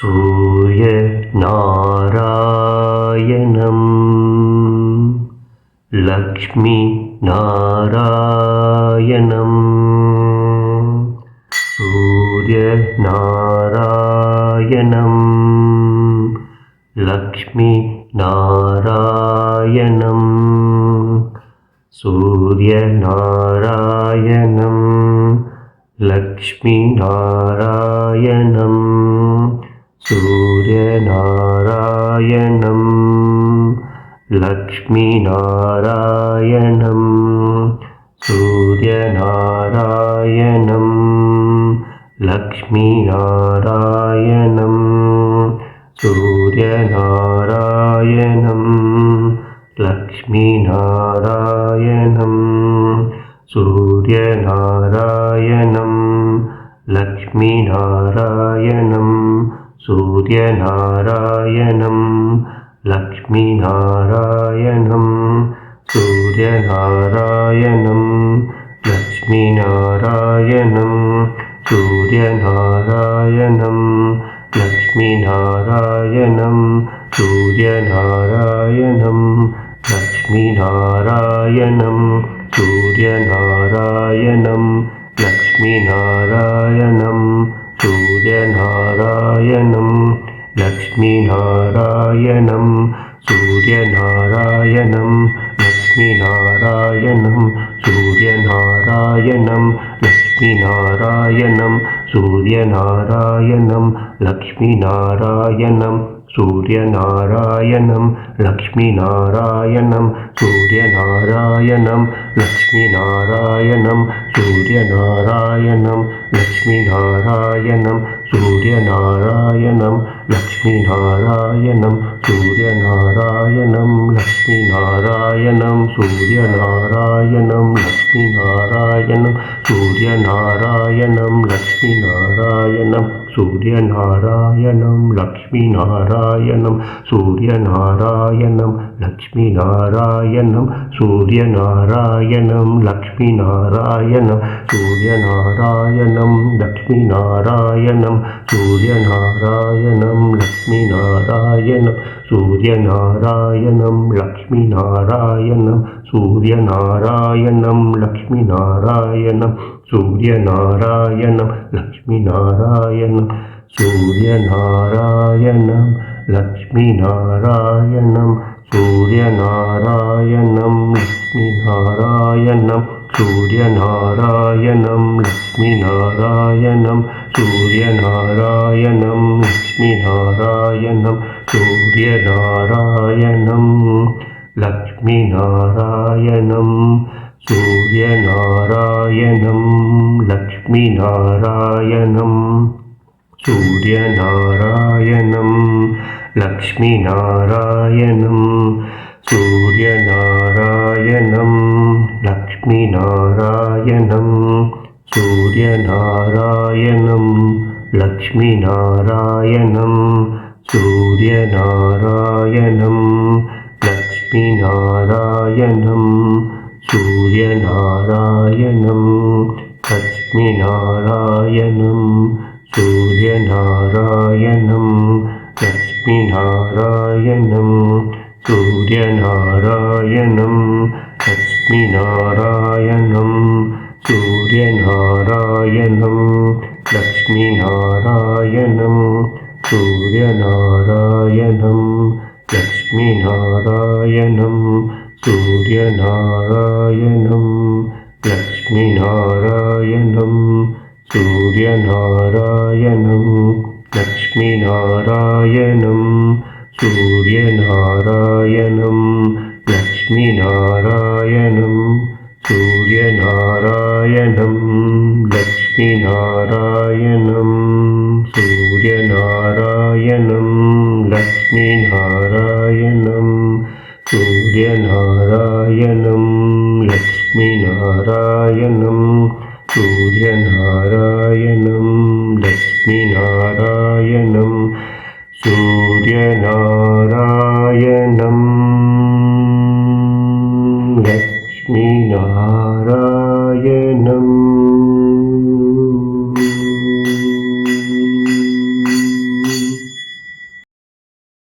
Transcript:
सूर्यनारायणम्। लक्ष्मीनारायणम्। सूर्यनारायणम्। लक्ष्मीनारायणम्। सूर्यनारायणम्। लक्ष्मीनारायणम् सूर्यनारायणं लक्ष्मीनारायणं सूर्यनारायणं लक्ष्मीनारायणं सूर्यनारायणं लक्ष्मीनारायणं सूर्यनारायणं लक्ष्मीनारायणम् सूर्यनारायणं लक्ष्मीनारायणं सूर्यनारायणं लक्ष्मीनारायणं सूर्यनारायणं लक्ष्मीनारायणं सूर्यनारायणं लक्ष्मीनारायणं सूर्यनारायणं लक्ष्मीनारायणं सूर्यनारायणं लक्ष्मीनारायणं सूर्यनारायणं लक्ष्मीनारायणं सूर्यनारायणं लक्ष्मीनारायणं सूर्यनारायणं लक्ष्मीनारायणं సూర్యనారాయణం లక్ష్మీనారాయణం సూర్యనారాయణం లక్ష్మీనారాయణం సూర్యనారాయణం లక్ష్మీనారాయణం సూర్యనారాయణం లక్ష్మీనారాయణం సూర్యనారాయణం లక్ష్మీనారాయణం సూర్యనారాయణం లక్ష్మీనారాయణం సూర్యనారాయణం சூரியநாராயணம் லக்ஷ்மி நாராயணம் சூரியநாராயணம் லக்ஷ்மி நாராயணம் சூரியநாராயணம் லக்ஷ்மி நாராயணம் சூரியநாராயணம் லக்ஷ்மி நாராயணம் சூரியநாராயணம். लक्ष्मीनारायणं सूर्यनारायणं लक्ष्मीनारायणं सूर्यनारायणं लक्ष्मीनारायणं सूर्यनारायणं लक्ष्मीनारायणं सूर्यनारायणं लक्ष्मीनारायणं सूर्यनारायणं लक्ष्मीनारायणं सूर्यनारायणं लक्ष्मीनारायणं सूर्यनारायणं, लक्ष्मीनारायणं सूर्यनारायणं लक्ष्मीनारायणं सूर्यनारायणं लक्ष्मीनारायणं सूर्यनारायणं लक्ष्मीनारायणं सूर्यनारायणं लक्ष्मीनारायणं सूर्यनारायणं लक्ष्मीनारायणं सूर्यनारायणं लक्ष्मीनारायणं सूर्यनारायणं लक्ष्मीनारायणं सूर्यनारायणं लक्ष्मीनारायणं सूर्यनारायणं लक्ष्मीनारायणं सूर्यनारायणं लक्ष्मीनारायणं సూర్యనారాయణం లక్ష్మీనారాయణం సూర్యనారాయణం లక్ష్మీనారాయణం సూర్యనారాయణం లక్ష్మీనారాయణం సూర్యనారాయణం లక్ష్మీనారాయణం సూర్యనారాయణం లక్ష్మీనారాయణం. ലക്ഷ്മീനാരായണം സൂര്യനാരായണം ലക്ഷ്മീനാരായണം സൂര്യനാരായണം ലക്ഷ്മീനാരായണം സൂര്യനാരായണം ലക്ഷ്മീനാരായണം